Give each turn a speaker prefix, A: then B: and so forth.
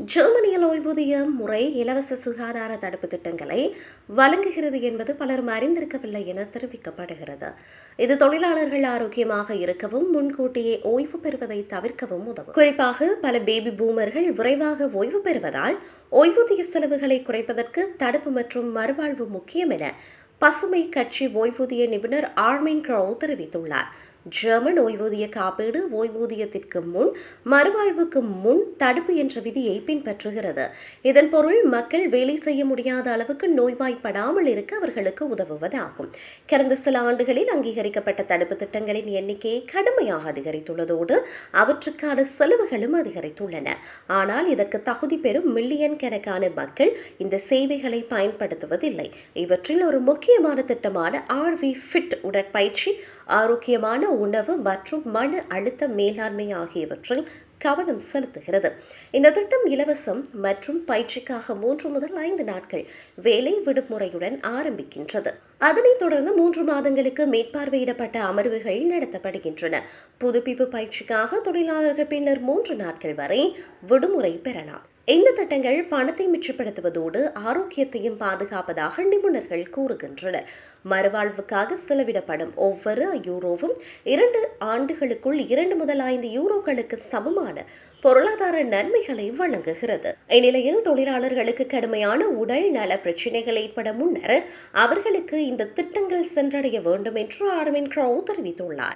A: ஜெர்மனியில் ஓய்வூதிய முறை இலவச சுகாதார தடுப்பு திட்டங்களை வழங்குகிறது என்பது பலரும் அறிந்திருக்கவில்லை என தெரிவிக்கப்படுகிறது. இது தொழிலாளர்கள் ஆரோக்கியமாக இருக்கவும் முன்கூட்டியே ஓய்வு பெறுவதை தவிர்க்கவும் உதவும். குறிப்பாக பல பேபி பூமர்கள் விரைவாக ஓய்வு பெறுவதால் ஓய்வூதிய செலவுகளை குறைப்பதற்கு தடுப்பு மற்றும் மறுவாழ்வு முக்கியம் என பசுமை கட்சி ஓய்வூதிய நிபுணர் ஆர்மின் க்ரோ தெரிவித்துள்ளார். ஜெர்மன் ஓய்வூதிய காப்பீடு ஓய்வூதியத்திற்கு முன் மறுவாழ்வுக்கு முன் தடுப்பு என்ற விதியை பின்பற்றுகிறது. இதன் பொருள் மக்கள் வேலை செய்ய முடியாத அளவுக்கு நோய்வாய்ப்படாமல் இருக்க அவர்களுக்கு உதவுவதாகும். கடந்த சில ஆண்டுகளில் அங்கீகரிக்கப்பட்ட தடுப்பு திட்டங்களின் எண்ணிக்கையை கடுமையாக அதிகரித்துள்ளதோடு அவற்றுக்கான செலவுகளும் அதிகரித்துள்ளன. ஆனால் இதற்கு தகுதி பெறும் மில்லியன் கணக்கான மக்கள் இந்த சேவைகளை பயன்படுத்துவதில்லை. இவற்றில் ஒரு முக்கியமான திட்டமான ஆர்வி ஃபிட் உடற்பயிற்சி ஆரோக்கியமான உணவு மற்றும் மன அழுத்த மேலாண்மை ஆகியவற்றில் கவனம் செலுத்துகிறது. இந்த திட்டம் இலவசம் மற்றும் பயிற்சிக்காக மூன்று முதல் ஐந்து நாட்கள் வேலை விடுமுறையுடன் ஆரம்பிக்கின்றது. அதனைத் தொடர்ந்து மூன்று மாதங்களுக்கு மேற்பார்வையிடப்பட்ட அமர்வுகள் நடத்தப்படுகின்றன. புதுப்பிப்பு பயிற்சிக்காக தொழிலாளர்கள் பின்னர் மூன்று நாட்கள் வரை விடுமுறை பெறலாம். இந்த திட்டங்கள் பணத்தை மிச்சப்படுத்துவதோடு ஆரோக்கியத்தையும் பாதுகாப்பதாக நிபுணர்கள் கூறுகின்றனர். மறுவாழ்வுக்காக செலவிடப்படும் ஒவ்வொரு யூரோவும் இரண்டு ஆண்டுகளுக்குள் இரண்டு முதல் ஐந்து யூரோக்களுக்கு சமமான பொருளாதார நன்மைகளை வழங்குகிறது. இந்நிலையில் தொழிலாளர்களுக்கு கடுமையான உடல் நல பிரச்சினைகள் ஏற்பட முன்னர் அவர்களுக்கு இந்த திட்டங்கள் சென்றடைய வேண்டும் என்று ஆர்மின் க்ரௌ தெரிவித்துள்ளார்.